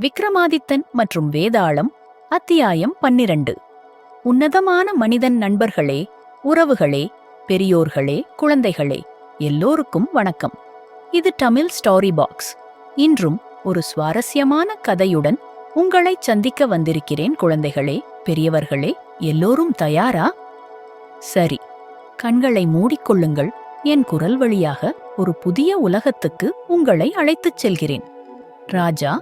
விக்ரமாதித்தன் மற்றும் வேதாளம் அத்தியாயம் பன்னிரண்டு. உன்னதமான மனிதன் நண்பர்களே உறவுகளே பெரியோர்களே குழந்தைகளே எல்லோருக்கும் வணக்கம். இது தமிழ் ஸ்டோரி பாக்ஸ். இன்றும் ஒரு சுவாரஸ்யமான கதையுடன் உங்களை சந்திக்க வந்திருக்கிறேன் குழந்தைகளே பெரியவர்களே எல்லோரும் தயாரா? சரி கண்களை மூடிக்கொள்ளுங்கள். என் குரல் வழியாக ஒரு புதிய உலகத்துக்கு உங்களை அழைத்துச் செல்கிறேன். ராஜா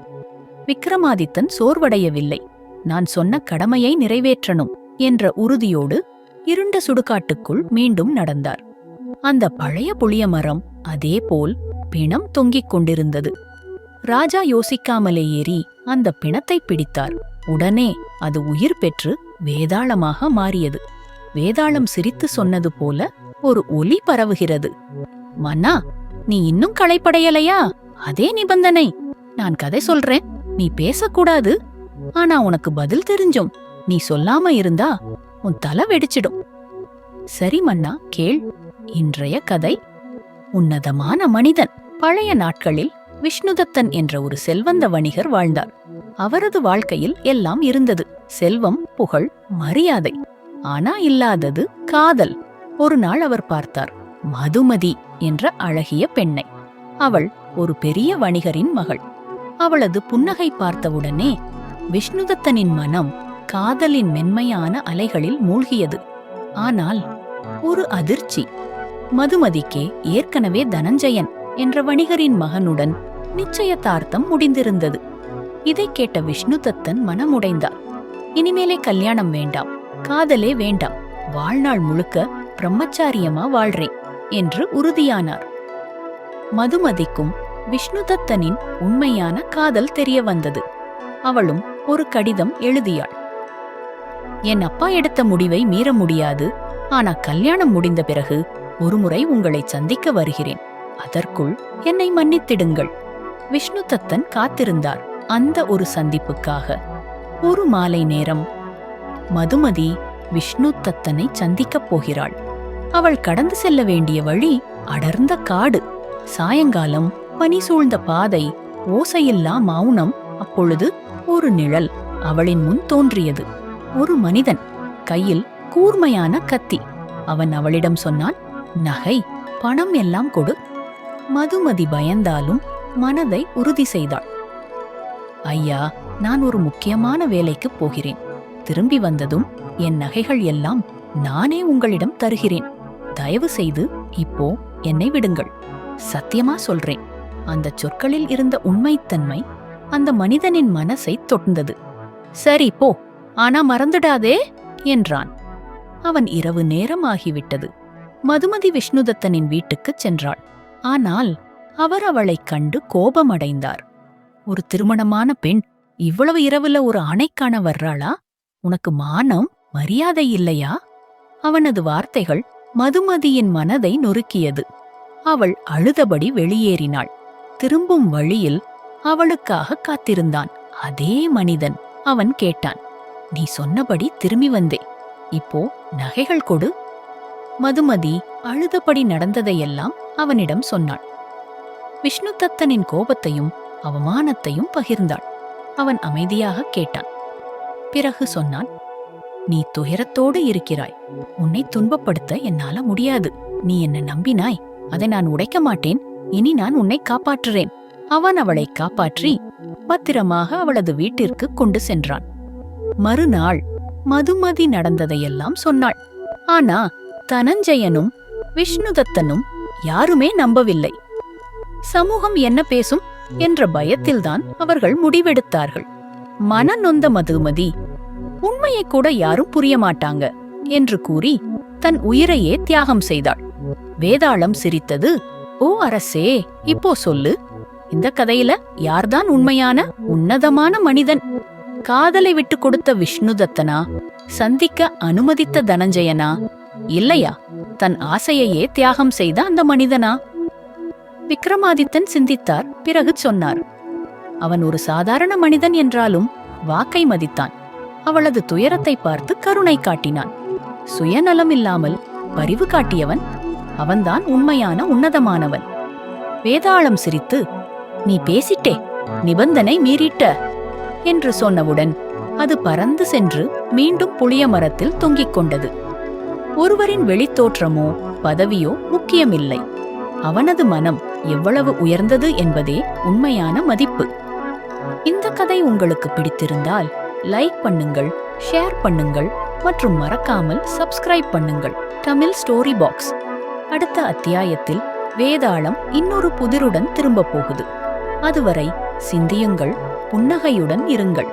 விக்ரமாதித்தன் சோர்வடையவில்லை. நான் சொன்ன கடமையை நிறைவேற்றணும் என்ற உறுதியோடு இருண்ட சுடுகாட்டுக்குள் மீண்டும் நடந்தார். அந்த பழைய புளிய மரம் அதேபோல் பிணம் தொங்கிக் கொண்டிருந்தது. ராஜா யோசிக்காமலே ஏறி அந்த பிணத்தை பிடித்தார். உடனே அது உயிர் பெற்று வேதாளமாக மாறியது. வேதாளம் சிரித்து சொன்னது போல ஒரு ஒலி பரவுகிறது. மன்னா நீ இன்னும் களைப்படையலையா? அதே நிபந்தனை. நான் கதை சொல்றேன். நீ பேசக்கூடாது. ஆனா உனக்கு பதில் தெரிஞ்சும். நீ சொல்லாம இருந்தா உன் தலை வெடிச்சிடும். சரி மன்னா கேள். இன்றைய கதை உன்னதமான மனிதன். பழைய நாட்களில் விஷ்ணுதத்தன் என்ற ஒரு செல்வந்த வணிகர் வாழ்ந்தார். அவரது வாழ்க்கையில் எல்லாம் இருந்தது. செல்வம் புகழ் மரியாதை. ஆனா இல்லாதது காதல். ஒரு நாள் அவர் பார்த்தார் மதுமதி என்ற அழகிய பெண்ணை. அவள் ஒரு பெரிய வணிகரின் மகள். அவளது புன்னகை பார்த்தவுடனே விஷ்ணுதத்தனின் மனம் காதலின் மென்மையான அலைகளில் மூழ்கியது. ஆனால் ஒரு அதிர்ச்சி. மதுமதிக்கே ஏற்கனவே தனஞ்சயன் என்ற வணிகரின் மகனுடன் நிச்சயதார்த்தம் முடிந்திருந்தது. இதைக் கேட்ட விஷ்ணுதத்தன் மனமுடைந்தார். இனிமேலே கல்யாணம் வேண்டாம் காதலே வேண்டாம் வாழ்நாள் முழுக்க பிரம்மச்சாரியமா வாழ்றேன் என்று உறுதியானார். மதுமதிக்கும் விஷ்ணுதத்தனின் உண்மையான காதல் தெரிய வந்தது அவளும் ஒரு கடிதம் எழுதியாள். என் அப்பா எடுத்த முடிவை மீற முடியாது. ஆனா கல்யாணம் முடிந்த பிறகு ஒருமுறை உங்களை சந்திக்க வருகிறேன். அதற்குள் என்னை மன்னித்திடுங்கள். விஷ்ணுதத்தன் காத்திருந்தார் அந்த ஒரு சந்திப்புக்காக. ஒரு மாலை நேரம் மதுமதி விஷ்ணுதத்தனை சந்திக்கப் போகிறாள். அவள் கடந்து செல்ல வேண்டிய வழி அடர்ந்த காடு. சாயங்காலம் பனி சூழ்ந்த பாதை ஓசையில்லா மௌனம் அப்பொழுது ஒரு நிழல் அவளின் முன் தோன்றியது. ஒரு மனிதன் கையில் கூர்மையான கத்தி. அவன் அவளிடம் சொன்னான் நகை பணம் எல்லாம் கொடு. மதுமதி பயந்தாலும் மனதை உறுதி செய்தாள். ஐயா நான் ஒரு முக்கியமான வேலைக்குப் போகிறேன். திரும்பி வந்ததும் என் நகைகள் எல்லாம் நானே உங்களிடம் தருகிறேன். தயவு செய்து இப்போ என்னை விடுங்கள். சத்தியமா சொல்றேன். அந்த சொற்களில் இருந்த உண்மைத்தன்மை அந்த மனிதனின் மனசை தொட்டது. சரி போ. ஆனா மறந்துடாதே என்றான். அவன் இரவு நேரம் ஆகிவிட்டது மதுமதி விஷ்ணுதத்தனின் வீட்டுக்குச் சென்றாள். ஆனால் அவர் அவளைக் கண்டு கோபமடைந்தார். ஒரு திருமணமான பெண் இவ்வளவு இரவுல ஒரு ஆணைக்கான வர்றாளா? உனக்கு மானம் மரியாதை இல்லையா? அவனது வார்த்தைகள் மதுமதியின் மனதை நொறுக்கியது. அவள் அழுதபடி வெளியேறினாள். திரும்பும் வழியில் அவளுக்காக காத்திருந்தான். அதே மனிதன் அவன் கேட்டான். நீ சொன்னபடி திரும்பி வந்தே. இப்போ நகைகள் கொடு. மதுமதி அழுதபடி நடந்ததையெல்லாம் அவனிடம் சொன்னாள். விஷ்ணுதத்தனின் கோபத்தையும் அவமானத்தையும் பகிர்ந்தாள். அவன் அமைதியாக கேட்டான். பிறகு சொன்னான் நீ துயரத்தோடு இருக்கிறாய். உன்னை துன்பப்படுத்த என்னால முடியாது. நீ என்ன நம்பினாய். அதை நான் உடைக்க மாட்டேன். இனி நான் உன்னை காப்பாற்றுறேன். அவன் அவளை காப்பாற்றி பத்திரமாக அவளது வீட்டிற்கு கொண்டு சென்றான். மறுநாள் மதுமதி நடந்ததையெல்லாம் சொன்னாள். ஆனா தனஞ்சயனும் விஷ்ணுதத்தனும் யாருமே நம்பவில்லை. சமூகம் என்ன பேசும்? என்ற பயத்தில்தான் அவர்கள் முடிவெடுத்தார்கள். மன நொந்த மதுமதி உண்மையை கூட யாரும் புரிய மாட்டாங்க என்று கூறி தன் உயிரையே தியாகம் செய்தாள். வேதாளம் சிரித்தது ஓ அரசே இப்போ சொல்லு. இந்த கதையில யார்தான் உண்மையான உன்னதமான மனிதன்? காதலை விட்டு கொடுத்த விஷ்ணுதத்தனா சந்திக்க அனுமதித்த தனஞ்சயனா? இல்லையா? தன் ஆசையையே தியாகம் செய்த அந்த மனிதனா? விக்ரமாதித்தன் சிந்தித்தார் பிறகு சொன்னார். அவன் ஒரு சாதாரண மனிதன் என்றாலும் வாக்கை மதித்தான். அவளது துயரத்தை பார்த்து கருணை காட்டினான். சுயநலம் இல்லாமல் பரிவு காட்டியவன் அவன்தான் உண்மையான உன்னதமானவன். வேதாளம் சிரித்து நீ பேசிட்டே நிபந்தனை மீறிட்ட என்று சொன்னவுடன் அது பறந்து சென்று மீண்டும் புளிய மரத்தில் தொங்கிக் கொண்டது. ஒருவரின் வெளித்தோற்றமோ பதவியோ முக்கியமில்லை. அவனது மனம் எவ்வளவு உயர்ந்தது என்பதே உண்மையான மதிப்பு. இந்த கதை உங்களுக்கு பிடித்திருந்தால் லைக் பண்ணுங்கள் ஷேர் பண்ணுங்கள் மற்றும் மறக்காமல் சப்ஸ்கிரைப் பண்ணுங்கள். Tamil story box. அடுத்த அத்தியாயத்தில் வேதாளம் இன்னொரு புதிருடன் திரும்பப் போகுது. அதுவரை சிந்தியுங்கள் புன்னகையுடன் இருங்கள்.